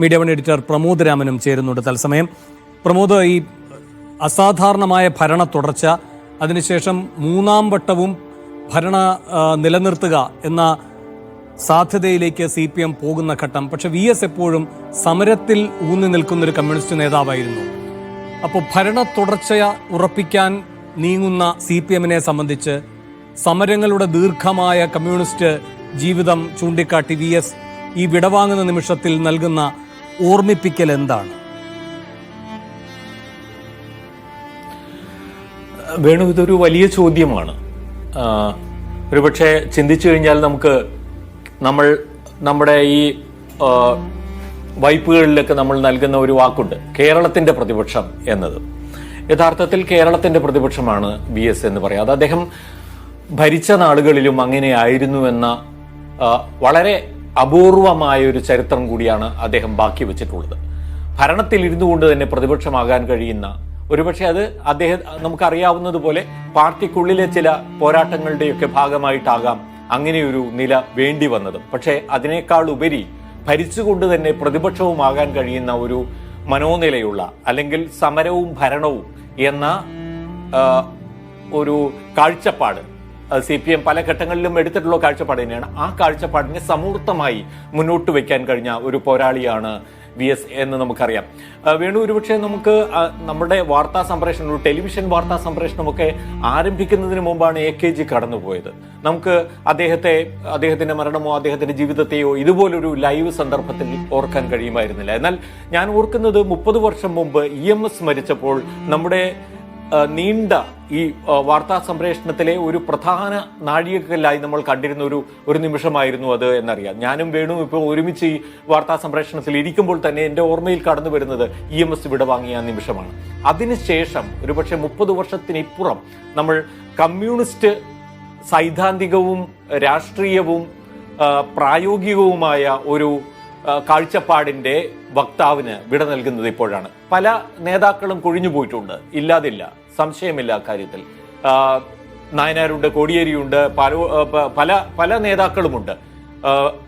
Media one editor Pramod രാമനും ചേരുന്നുണ്ട്. തത്സമയം പ്രമോദ് ഈ അസാധാരണമായ ഭരണ തുടർച്ച അതിനുശേഷം മൂന്നാം വട്ടവും ഭരണ നിലനിർത്തുക എന്ന സാധ്യതയിലേക്ക് സി പി എം പോകുന്ന ഘട്ടം. പക്ഷെ വി എസ് എപ്പോഴും സമരത്തിൽ ഊന്നി നിൽക്കുന്ന ഒരു കമ്മ്യൂണിസ്റ്റ് നേതാവായിരുന്നു. അപ്പോൾ ഭരണ തുടർച്ച ഉറപ്പിക്കാൻ നീങ്ങുന്ന സി പി എമ്മിനെ സംബന്ധിച്ച് സമരങ്ങളുടെ ദീർഘമായ കമ്മ്യൂണിസ്റ്റ് ജീവിതം ചൂണ്ടിക്കാട്ടി വി എസ് ഈ വിടവാങ്ങുന്ന നിമിഷത്തിൽ നൽകുന്ന ഓർമ്മിപ്പിക്കൽ എന്താണ്? വേണു ഇതൊരു വലിയ ചോദ്യമാണ്. ഒരുപക്ഷെ ചിന്തിച്ചു കഴിഞ്ഞാൽ നമുക്ക് നമ്മൾ നമ്മുടെ ഈ വൈപ്പുകളിലൊക്കെ നമ്മൾ നൽകുന്ന ഒരു വാക്കുണ്ട് കേരളത്തിന്റെ പ്രതിപക്ഷം എന്നത്. യഥാർത്ഥത്തിൽ കേരളത്തിന്റെ പ്രതിപക്ഷമാണ് ബി എസ് എന്ന് പറയാം അദ്ദേഹം ഭരിച്ച നാടുകളിലും അങ്ങനെയായിരുന്നു എന്ന ആ, വളരെ അപൂർവമായ ഒരു ചരിത്രം കൂടിയാണ് അദ്ദേഹം ബാക്കി വെച്ചിട്ടുള്ളത്. ഭരണത്തിൽ ഇരുന്നു കൊണ്ട് തന്നെ പ്രതിപക്ഷമാകാൻ കഴിയുന്ന ഒരുപക്ഷെ അത് അദ്ദേഹം നമുക്കറിയാവുന്നതുപോലെ പാർട്ടിക്കുള്ളിലെ ചില പോരാട്ടങ്ങളുടെയൊക്കെ ഭാഗമായിട്ടാകാം അങ്ങനെയൊരു നില വേണ്ടി വന്നത്. പക്ഷേ അതിനേക്കാൾ ഉപരി ഭരിച്ചുകൊണ്ട് തന്നെ പ്രതിപക്ഷവുമാകാൻ കഴിയുന്ന ഒരു മനോനിലയുള്ള അല്ലെങ്കിൽ സമരവും ഭരണവും എന്ന ഒരു കാഴ്ചപ്പാട് സി പി എം പല ഘട്ടങ്ങളിലും എടുത്തിട്ടുള്ള കാഴ്ചപ്പാട് തന്നെയാണ്. ആ കാഴ്ചപ്പാടിനെ സമൂർത്തമായി മുന്നോട്ട് വെക്കാൻ കഴിഞ്ഞ ഒരു പോരാളിയാണ് വി എസ് എന്ന് നമുക്കറിയാം. വേണു ഒരുപക്ഷെ നമുക്ക് നമ്മുടെ വാർത്താ സംപ്രേഷണം ടെലിവിഷൻ വാർത്താ സംപ്രേഷണമൊക്കെ ആരംഭിക്കുന്നതിന് മുമ്പാണ് എ കെ ജി കടന്നുപോയത്. നമുക്ക് അദ്ദേഹത്തെ അദ്ദേഹത്തിന്റെ മരണമോ അദ്ദേഹത്തിന്റെ ജീവിതത്തെയോ ഇതുപോലൊരു ലൈവ് സന്ദർഭത്തിൽ ഓർക്കാൻ കഴിയുമായിരുന്നില്ല. എന്നാൽ ഞാൻ ഓർക്കുന്നത് മുപ്പത് വർഷം മുമ്പ് ഇ എം എസ് മരിച്ചപ്പോൾ നമ്മുടെ നീണ്ട ഈ വാർത്താ സംപ്രേഷണത്തിലെ ഒരു പ്രധാന നാഴികക്കല്ലായി നമ്മൾ കണ്ടിരുന്ന ഒരു ഒരു നിമിഷമായിരുന്നു അത് എന്നറിയാം. ഞാനും വേണു ഇപ്പോൾ ഒരുമിച്ച് ഈ വാർത്താ സംപ്രേഷണത്തിൽ ഇരിക്കുമ്പോൾ തന്നെ എന്റെ ഓർമ്മയിൽ കടന്നു വരുന്നത് ഇ എം എസ് വിടവാങ്ങിയ വാങ്ങിയ നിമിഷമാണ്. അതിനുശേഷം ഒരുപക്ഷെ മുപ്പത് വർഷത്തിനിപ്പുറം നമ്മൾ കമ്മ്യൂണിസ്റ്റ് സൈദ്ധാന്തികവും രാഷ്ട്രീയവും പ്രായോഗികവുമായ ഒരു കാഴ്ചപ്പാടിന്റെ വക്താവിന് വിട നൽകുന്നത് ഇപ്പോഴാണ്. പല നേതാക്കളും കൊഴിഞ്ഞു പോയിട്ടുണ്ട്. ഇല്ലാതില്ല. സംശയമില്ല അക്കാര്യത്തിൽ ആ, നായനാരുണ്ട് കോടിയേരിയുണ്ട് പല പല പല നേതാക്കളുമുണ്ട്.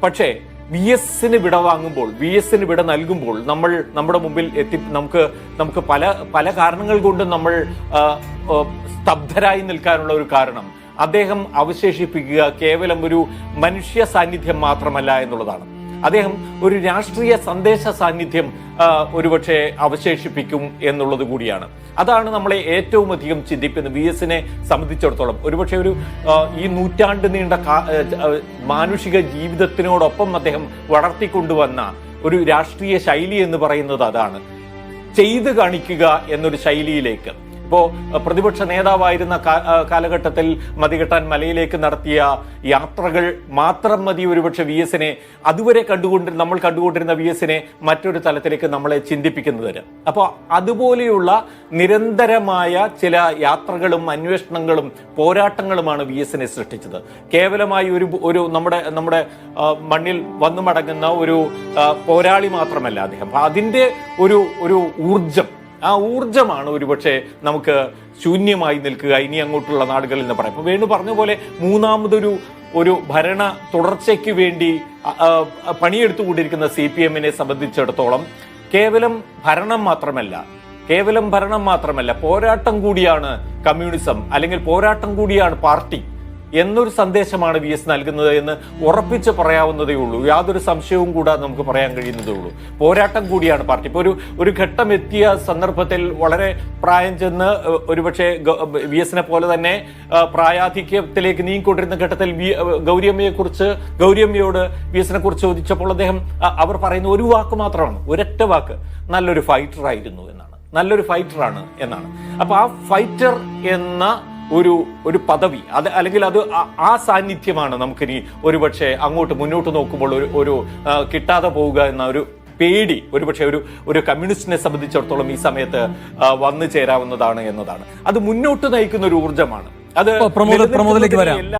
പക്ഷേ വി എസിന് വിട വാങ്ങുമ്പോൾ വി എസിന് വിട നൽകുമ്പോൾ നമ്മൾ നമ്മുടെ മുമ്പിൽ എത്തി നമുക്ക് നമുക്ക് പല പല കാരണങ്ങൾ കൊണ്ട് നമ്മൾ സ്തബ്ധരായി നിൽക്കാനുള്ള ഒരു കാരണം അദ്ദേഹം അവശേഷിപ്പിക്കുക കേവലം ഒരു മനുഷ്യ സാന്നിധ്യം മാത്രമല്ല എന്നുള്ളതാണ്. അദ്ദേഹം ഒരു രാഷ്ട്രീയ സന്ദേശ സാന്നിധ്യം ഒരുപക്ഷെ അവശേഷിപ്പിക്കും എന്നുള്ളത് കൂടിയാണ്. അതാണ് നമ്മളെ ഏറ്റവും അധികം ചിന്തിക്കുന്നത്. വി എസിനെ സംബന്ധിച്ചിടത്തോളം. ഒരുപക്ഷെ ഒരു ഈ നൂറ്റാണ്ട് നീണ്ട മാനുഷിക ജീവിതത്തിനോടൊപ്പം അദ്ദേഹം വളർത്തിക്കൊണ്ടുവന്ന ഒരു രാഷ്ട്രീയ ശൈലി എന്ന് പറയുന്നത് അതാണ്. ചെയ്ത് കാണിക്കുക എന്നൊരു ശൈലിയിലേക്ക്. ഇപ്പോ പ്രതിപക്ഷ നേതാവായിരുന്ന കാലഘട്ടത്തിൽ മതികെട്ടാൻ മലയിലേക്ക് നടത്തിയ യാത്രകൾ മാത്രം മതി ഒരുപക്ഷെ വി എസിനെ അതുവരെ കണ്ടുകൊണ്ട് നമ്മൾ കണ്ടുകൊണ്ടിരുന്ന വി എസിനെ മറ്റൊരു തലത്തിലേക്ക് നമ്മളെ ചിന്തിപ്പിക്കുന്നതിന്. അപ്പോൾ അതുപോലെയുള്ള നിരന്തരമായ ചില യാത്രകളും അന്വേഷണങ്ങളും പോരാട്ടങ്ങളുമാണ് വി എസിനെ സൃഷ്ടിച്ചത്. കേവലമായി ഒരു ഒരു നമ്മുടെ നമ്മുടെ മണ്ണിൽ വന്നു മടങ്ങുന്ന ഒരു പോരാളി മാത്രമല്ല അദ്ദേഹം. അതിന്റെ ഒരു ഒരു ഊർജം ആ ഊർജമാണ് ഒരുപക്ഷെ നമുക്ക് ശൂന്യമായി നിൽക്കുക. ഇനി അങ്ങോട്ടുള്ള നാടുകളിൽ എന്ന് പറയാം. വേണു പറഞ്ഞ പോലെ മൂന്നാമതൊരു ഒരു ഭരണ തുടർച്ചയ്ക്ക് വേണ്ടി പണിയെടുത്തുകൊണ്ടിരിക്കുന്ന സി പി എമ്മിനെ സംബന്ധിച്ചിടത്തോളം കേവലം ഭരണം മാത്രമല്ല കേവലം ഭരണം മാത്രമല്ല പോരാട്ടം കൂടിയാണ് കമ്മ്യൂണിസം അല്ലെങ്കിൽ പോരാട്ടം കൂടിയാണ് പാർട്ടി എന്നൊരു സന്ദേശമാണ് വി എസ് നൽകുന്നത് എന്ന് ഉറപ്പിച്ച് പറയാവുന്നതേ ഉള്ളൂ. യാതൊരു സംശയവും കൂടാതെ നമുക്ക് പറയാൻ കഴിയുന്നതേ ഉള്ളൂ. പോരാട്ടം കൂടിയാണ് പാർട്ടി. ഇപ്പോൾ ഒരു ഒരു ഘട്ടം എത്തിയ സന്ദർഭത്തിൽ വളരെ പ്രായം ചെന്ന് ഒരുപക്ഷെ വി എസിനെ പോലെ തന്നെ പ്രായാധിക്യത്തിലേക്ക് നീങ്ങിക്കൊണ്ടിരുന്ന ഘട്ടത്തിൽ ഗൗരിയമ്മയെ കുറിച്ച് ഗൗരിയമ്മയോട് വി എസിനെ കുറിച്ച് ചോദിച്ചപ്പോൾ അദ്ദേഹം അവർ പറയുന്ന ഒരു വാക്ക് മാത്രമാണ്. ഒരൊറ്റ വാക്ക്. നല്ലൊരു ഫൈറ്റർ ആയിരുന്നു എന്നാണ്. നല്ലൊരു ഫൈറ്റർ ആണ് എന്നാണ്. അപ്പൊ ആ ഫൈറ്റർ എന്ന ഒരു ഒരു പദവി. അത് അല്ലെങ്കിൽ അത് ആ- സാന്നിധ്യമാണ് നമുക്കിനി ഒരുപക്ഷെ അങ്ങോട്ട് മുന്നോട്ട് നോക്കുമ്പോൾ ഒരു ഒരു കിട്ടാതെ പോവുക എന്ന ഒരു പേടി ഒരുപക്ഷെ ഒരു ഒരു കമ്മ്യൂണിസ്റ്റിനെ സംബന്ധിച്ചിടത്തോളം ഈ സമയത്ത് വന്നു ചേരാവുന്നതാണ് എന്നതാണ്. അത് മുന്നോട്ട് നയിക്കുന്ന ഒരു ഊർജമാണ്. അത് പ്രമോദ വരാം.